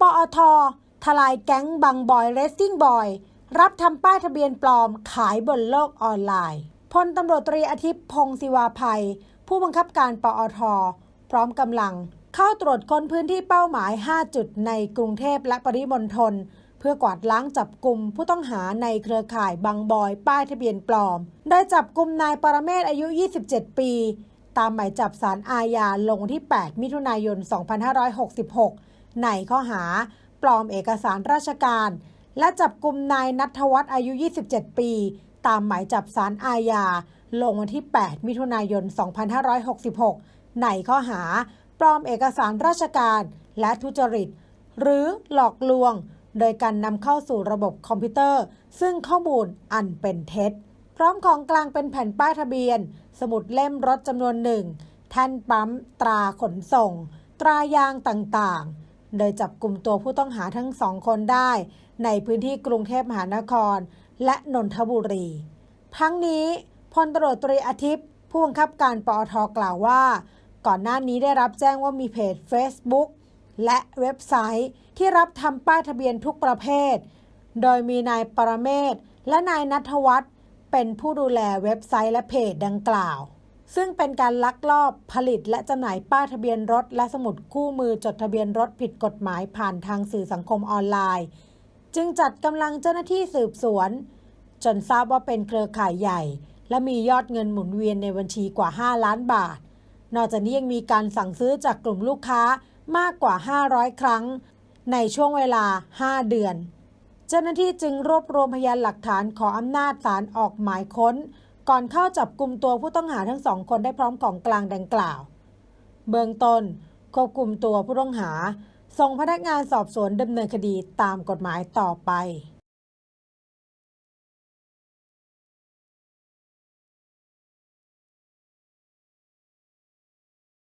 ปอททลายแก๊งบังบอยเรสซิ่งบอย รับทำป้ายทะเบียนปลอมขายบนโลกออนไลน์พลตำรวจตรีอาทิตย์พงศิวาภัย ผู้บังคับการปอท พร้อมกำลัง เข้าตรวจค้นพื้นที่เป้าหมาย 5 จุดในกรุงเทพและปริมณฑลเพื่อกวาดล้างจับกลุ่มผู้ต้องหาในเครือข่ายบังบอยป้ายทะเบียนปลอมได้จับกลุ่มนายปรเมศอายุ 27 ปี ตามหมายจับสารอาญาลงวันที่ 8 มิถุนายน 2566 ในข้อหา ปลอมเอกสารราชการ และจับกลุ่มนายนัทวัฒน์อายุ 27 ปี ตามหมายจับสารอาญา ลงวันที่ 8 มิถุนายน 2566 ในข้อหา ปลอมเอกสารราชการ และทุจริต หรือหลอกลวง โดยการนำเข้าสู่ระบบคอมพิวเตอร์ ซึ่งข้อมูลอันเป็นเท็จ พร้อมของกลางเป็นแผ่นป้ายทะเบียน สมุดเล่มรถจำนวนหนึ่งแท่นปั๊ม ตราขนส่ง ตรายางต่างๆ โดยจับกลุ่มตัวผู้ต้องหาทั้งสองคนได้ ในพื้นที่กรุงเทพมหานคร และนนทบุรี ทั้งนี้พลตรวจตรีอาทิตย์ ผู้บังคับการปอทกล่าวว่า ก่อนหน้านี้ได้รับแจ้งว่ามีเพจ Facebook และเว็บไซต์ที่รับทำป้ายทะเบียนทุกประเภท โดยมีนายปรเมศและนายนัทวัฒน์เป็นผู้ดูแลเว็บไซต์และเพจดังกล่าว ซึ่งเป็นการลักลอบผลิตและจำหน่ายป้ายทะเบียนรถ และสมุดคู่มือจดทะเบียนรถผิดกฎหมายผ่านทางสื่อสังคมออนไลน์ จึงจัดกำลังเจ้าหน้าที่สืบสวน จนทราบว่าเป็นเครือข่ายใหญ่ และมียอดเงินหมุนเวียนในบัญชีกว่า 5 ล้านบาท นอกจากนี้ยังมีการสั่งซื้อจากกลุ่มลูกค้ามากกว่า 500 ครั้ง ในช่วงเวลา 5 เดือน เจ้าหน้าที่จึงรวบรวมพยานหลักฐานขออำนาจศาลออกหมายค้น ก่อนเข้าจับกลุ่มตัวผู้ต้องหาทั้งสองคนได้พร้อมของกลางดังกล่าว เบื้องต้นควบคุมตัวผู้ต้องหา ส่งพนักงานสอบสวนดำเนินคดีตามกฎหมายต่อไป